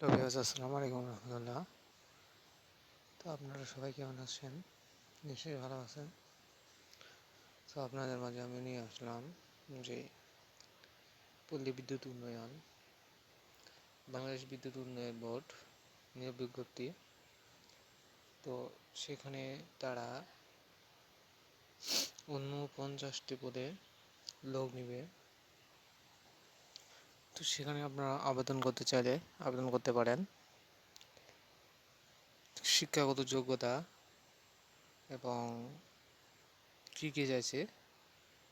তো ভিউয়ার্স, আসসালামু আলাইকুম রহমতুল্লাহ। তো আপনারা সবাই কেমন আছেন? নিশ্চয়ই ভালো আছেন। তো আপনাদের মাঝে আমি নিয়ে আসলাম যে পল্লী বিদ্যুৎ উন্নয়ন, বাংলাদেশ বিদ্যুৎ উন্নয়ন বোর্ড নিয়োগ বিজ্ঞপ্তি। তো সেখানে তারা অন্য পঞ্চাশটি পদে লোক নিবে। তো সেখানে আপনারা আবেদন করতে চাইলে আবেদন করতে পারেন। শিক্ষাগত যোগ্যতা এবং কী কী চাইছে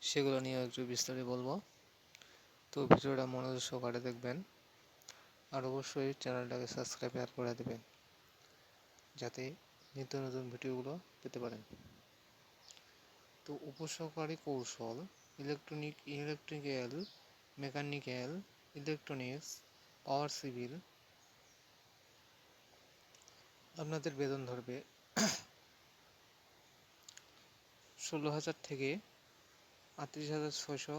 সেগুলো নিয়ে একটু বিস্তারিত বলব। তো ভিডিওটা মনোযোগ সহকারে দেখবেন আর অবশ্যই চ্যানেলটাকে সাবস্ক্রাইব আর করে দেবেন যাতে নিত্য নতুন ভিডিওগুলো পেতে পারেন। তো উপসহকারী কৌশল electronic electrical mechanical electronics, power civil. আপনাদের বেতন ধরবে ষোলো হাজার থেকে আটত্রিশ হাজার ছয়শো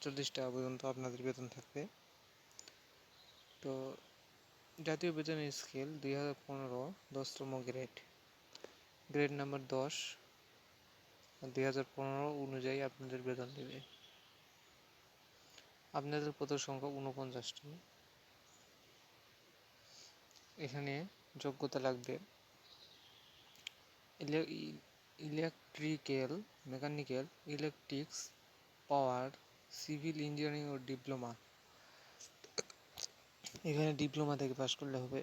চল্লিশ টাকা পর্যন্ত আপনাদের বেতন থাকবে। তো জাতীয় বেতন স্কেল দুই হাজার পনেরো দশতম গ্রেড গ্রেড নাম্বার দশ। দুই হাজার পনেরো অনুযায়ী আপনাদের বেতন দেবে। আপনাদের পদের সংখ্যা উনপঞ্চাশটি এখানে যোগ্যতা লাগবে electrical, mechanical, electrics, power, civil engineering ও ডিপ্লোমা। এখানে ডিপ্লোমা থেকে পাশ করলে হবে,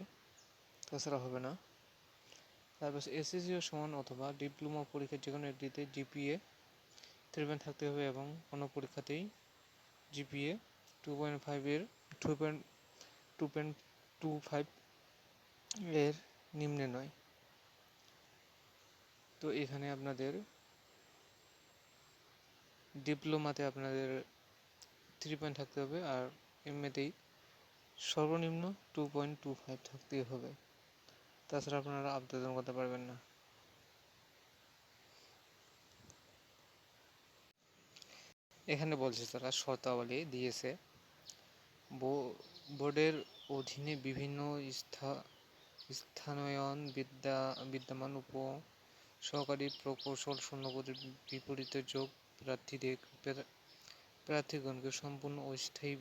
তাছাড়া হবে না। তারপর এসএসসি ও সমান অথবা ডিপ্লোমা পরীক্ষার যে কোনো একটিতে জিপিএ থ্রি থাকতে হবে এবং কোনো পরীক্ষাতেই জিপিএ টু পয়েন্ট ফাইভের two point two point two five এর নিম্নে নয়। তো এখানে আপনাদের ডিপ্লোমাতে আপনাদের থ্রি পয়েন্ট থাকতে হবে আর এমএতেই সর্বনিম্ন টু পয়েন্ট টু ফাইভ থাকতেই হবে। তাছাড়া আপনারা আবেদন করতে পারবেন না। এখানে বলছে তারা শর্তাবলী দিয়েছে। বোর্ডের অধীনে বিভিন্ন স্থানায়ন বিদ্যা, বিদ্যমান উপ সহকারী প্রকৌশল শূন্যপদের বিপরীতে যোগ প্রার্থীদের প্রার্থীগণকে সম্পূর্ণ অস্থায়ী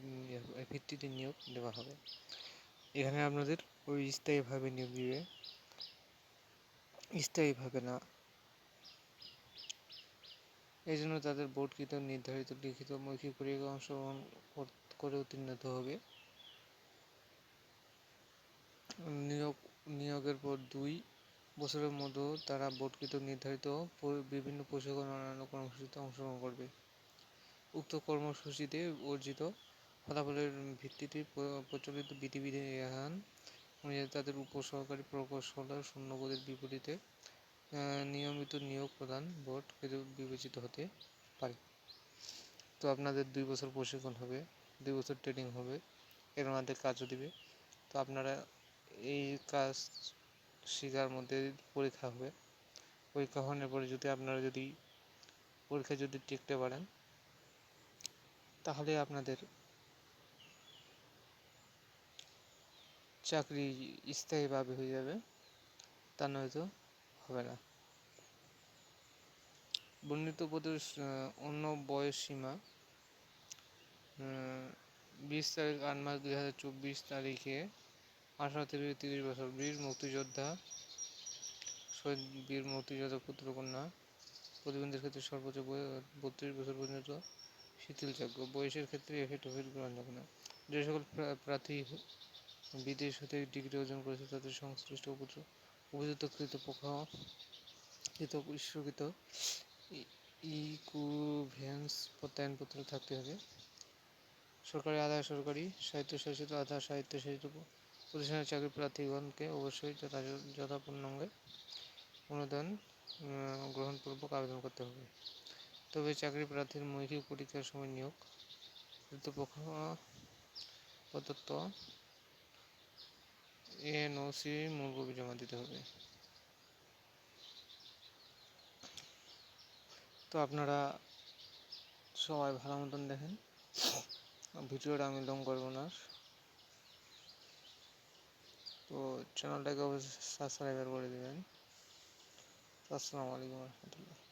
ভিত্তিতে নিয়োগ দেওয়া হবে। এখানে আপনাদের ওই স্থায়ীভাবে নিয়োগ দিবে। স্থায়ীভাবে না এই জন্য তাদের বোর্ডকৃত নির্ধারিত, লিখিত, মৌখিক পরীক্ষা অংশগ্রহণ করে উত্তীর্ণ হতে হবে। নিয়োগ, নিয়োগের পর দুই বছরের মধ্যে তারা বোর্ডকৃত নির্ধারিত বিভিন্ন প্রশিক্ষণ অন্যান্য কর্মসূচিতে অংশগ্রহণ করবে। উক্ত কর্মসূচিতে অর্জিত ফলাফলের ভিত্তিতে প্রচলিত বিধিবিধান অনুযায়ী তাদের উপসহকারী প্রকৌশলের শূন্যপদের বিপরীতে নিয়মিত নিয়োগ প্রদান বোর্ড বিবেচিত হতে পারে। তো আপনাদের দুই বছর প্রশিক্ষণ হবে, দুই বছর ট্রেনিং হবে, এর মধ্যে কাজও দিবে। তো আপনারা এই কাজ শেখার মধ্যে পরীক্ষা হবে। পরীক্ষা হওয়ার পরে যদি আপনারা যদি পরীক্ষা যদি টিকতে পারেন, তাহলে আপনাদের চাকরি স্থায়ীভাবে হয়ে যাবে। তা নয়তো হবে না বর্ণিত পদের অন্য বয়স সীমা বিশ তারিখ আট মাস দুই হাজার চব্বিশ তারিখে আঠারো থেকে তিরিশ বছর বীর মুক্তিযোদ্ধা, শহীদ বীর মুক্তিযোদ্ধা পুত্রকন্যা, প্রতিবন্ধীর ক্ষেত্রে সর্বোচ্চ বত্রিশ বছর পর্যন্ত শিথিলযোগ্য বয়সের ক্ষেত্রে এফেক্ট ওফেক্ট গ্রহণযোগ্য না। যে সকল প্রার্থী বিদেশ হতে ডিগ্রি অর্জন করেছে, তাদের সংশ্লিষ্ট উপযুক্ত কৃতপক্ষ কৃত ঈশ্বরকৃত ইকুভেন্স প্রত্যয়নপত্র থাকতে হবে। সরকারি আধা সরকারি স্বায়ত্তশাসিত আধা স্বায়ত্তশাসিত প্রতিষ্ঠানের চাকরি প্রার্থীগণকে অবশ্যই যথাপূর্ণাঙ্গে অনুদান গ্রহণপূর্বক আবেদন করতে হবে। তবে চাকরি প্রার্থীর মৌখিক পরীক্ষার সময় নিয়োগ কর্তৃপক্ষ প্রদত্ত এনওসি মূল কপি জমা দিতে হবে। তো আপনারা সবাই ভালো মতন দেখেন। ভিডিওটা আমি লং করব না। তো চ্যানেলটাকে অবশ্যই সাবস্ক্রাইবার করে দেবেন। আসসালামু আলাইকুম রহমতুল্লাহ।